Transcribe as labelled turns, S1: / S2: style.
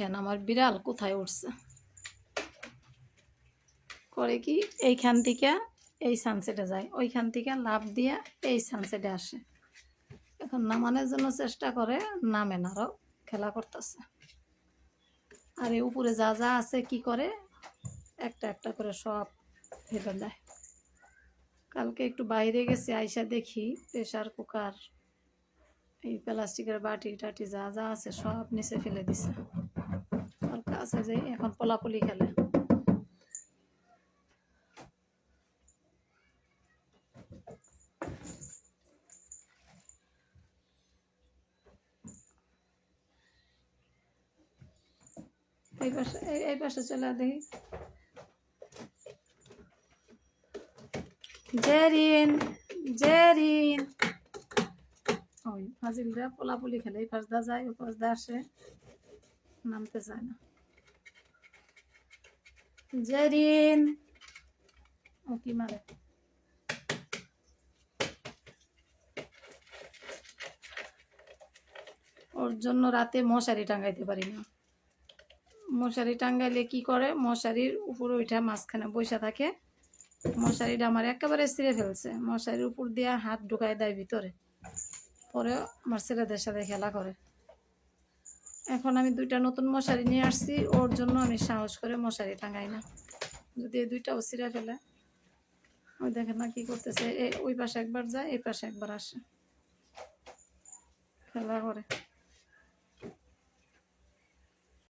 S1: কেন আমার বিড়াল কোথায় উঠছে? করে কি এইখান থেকে এই সানসেটে যায়, ওইখান থেকে লাভ দিয়ে এই সানসেটে আসে। এখন নামানোর জন্য চেষ্টা করে, নামে না আরও খেলা করতেছে। আর এই উপরে যা যা আছে কি করে, একটা একটা করে সব ফেলে দেয়। কালকে একটু বাইরে গেছে, আইসা দেখি প্রেশার কুকার, এই প্লাস্টিকের বাটি টাটি যা যা আছে সব নিচে ফেলে দিছে। আর কাছে যে, এখন পোলাপুলি খেলে। এই পাশে, এই- পাশে চলে দেখি। জেরিন জেরিন। ওই, ফাজিলরা পোলাপুলি খেলে, এই পাশ দা যায় ওই পাশ দা আসে। নামতে চায় না। জেরিন। ও ওর জন্য রাতে মশারি টাঙ্গাইতে পারি না। মশারি টাঙ্গাইলে কি করে? মশারির উপরে ওইটা মাঝখানে বসে থাকে। মশারিটা আমার একেবারে ছিঁড়ে ফেলছে। মশারির উপর দিয়ে হাত ঢুকাই দেয় ভিতরে। পরে আমার ছেলেদের সাথে খেলা করে। এখন আমি দুইটা নতুন মশারি নিয়ে আসছি, ওর জন্য আমি সাহস করে মশারি টাঙাই না। যদি এই দুইটাও ছিঁড়ে ফেলে, ওই দেখেন না কি করতেছে। ওই পাশে একবার যায়, এই পাশে একবার আসে। খেলা করে।